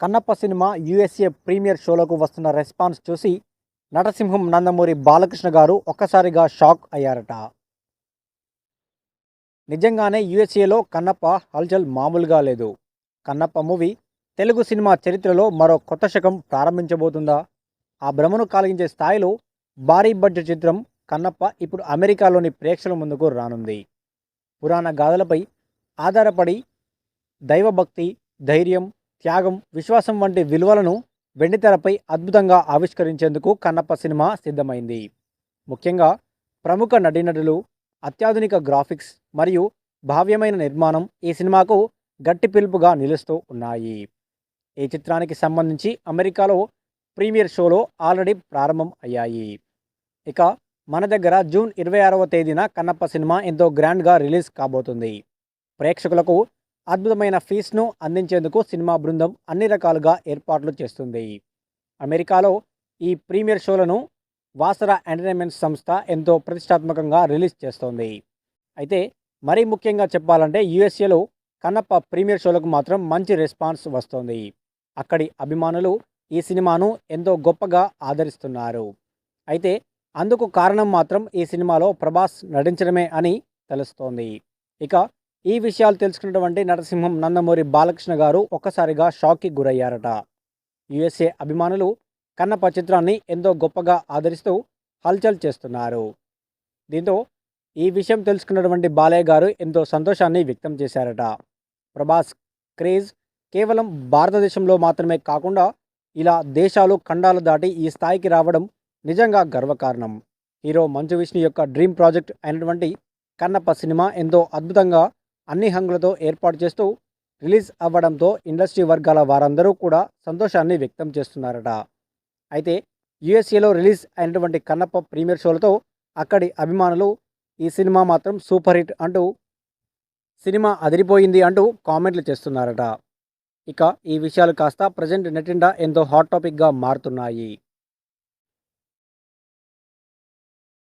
కన్నప్ప సినిమా USA premiere షోలకు వస్తున్న రెస్పాన్స్ చూసి నటసింహం నందమూరి బాలకృష్ణ గారు ఒక్కసారిగా షాక్ అయ్యారట. నిజంగానే యుఎస్ఏలో కన్నప్ప హల్చల్ మామూలుగా లేదు. కన్నప్ప మూవీ తెలుగు సినిమా చరిత్రలో మరో కొత్త శకం ప్రారంభించబోతుందా? ఆ భ్రమను కలిగించే స్థాయిలో భారీ బడ్జెట్ చిత్రం కన్నప్ప ఇప్పుడు అమెరికాలోని ప్రేక్షకుల ముందుకు రానుంది. పురాణ గాథలపై ఆధారపడి దైవభక్తి ధైర్యం త్యాగం విశ్వాసం వంటి విలువలను వెండితెరపై అద్భుతంగా ఆవిష్కరించేందుకు కన్నప్ప సినిమా సిద్ధమైంది. ముఖ్యంగా ప్రముఖ నటీనటులు అత్యాధునిక గ్రాఫిక్స్ మరియు భావ్యమైన నిర్మాణం ఈ సినిమాకు గట్టి పిలుపుగా నిలుస్తూ ఉన్నాయి. ఈ చిత్రానికి సంబంధించి అమెరికాలో ప్రీమియర్ షోలో ఆల్రెడీ ప్రారంభం అయ్యాయి. ఇక మన దగ్గర జూన్ ఇరవై ఆరవ తేదీన కన్నప్ప సినిమా ఎంతో గ్రాండ్గా రిలీజ్ కాబోతుంది. ప్రేక్షకులకు అద్భుతమైన ఫీస్ను అందించేందుకు సినిమా బృందం అన్ని రకాలుగా ఏర్పాట్లు చేస్తుంది. అమెరికాలో ఈ ప్రీమియర్ షోలను వాసరా ఎంటర్టైన్మెంట్ సంస్థ ఎంతో ప్రతిష్టాత్మకంగా రిలీజ్ చేస్తోంది. అయితే మరీ ముఖ్యంగా చెప్పాలంటే యుఎస్ఏలో కన్నప్ప ప్రీమియర్ షోలకు మాత్రం మంచి రెస్పాన్స్ వస్తోంది. అక్కడి అభిమానులు ఈ సినిమాను ఎంతో గొప్పగా ఆదరిస్తున్నారు. అయితే అందుకు కారణం మాత్రం ఈ సినిమాలో ప్రభాస్ నటించడమే అని తెలుస్తోంది. ఇక ఈ విషయాలు తెలుసుకున్నటువంటి నరసింహం నందమూరి బాలకృష్ణ గారు ఒక్కసారిగా షాక్కి గురయ్యారట. యుఎస్ఏ అభిమానులు కన్నప్ప చిత్రాన్ని ఎంతో గొప్పగా ఆదరిస్తూ హల్చల్ చేస్తున్నారు. దీంతో ఈ విషయం తెలుసుకున్నటువంటి బాలయ్య గారు ఎంతో సంతోషాన్ని వ్యక్తం చేశారట. ప్రభాస్ క్రేజ్ కేవలం భారతదేశంలో మాత్రమే కాకుండా ఇలా దేశాలు ఖండాలు దాటి ఈ స్థాయికి రావడం నిజంగా గర్వకారణం. హీరో మంచు విష్ణు యొక్క డ్రీమ్ ప్రాజెక్ట్ అయినటువంటి కన్నప్ప సినిమా ఎంతో అద్భుతంగా అన్ని హంగులతో ఏర్పాటు చేస్తూ రిలీజ్ అవ్వడంతో ఇండస్ట్రీ వర్గాల వారందరూ కూడా సంతోషాన్ని వ్యక్తం చేస్తున్నారట. అయితే యుఎస్ఏలో రిలీజ్ అయినటువంటి కన్నప్ప ప్రీమియర్ షోలతో అక్కడి అభిమానులు ఈ సినిమా మాత్రం సూపర్ హిట్ అంటూ సినిమా అదిరిపోయింది అంటూ కామెంట్లు చేస్తున్నారట. ఇక ఈ విషయాలు కాస్త ప్రజెంట్ నెటిండా ఎంతో హాట్ టాపిక్గా మారుతున్నాయి.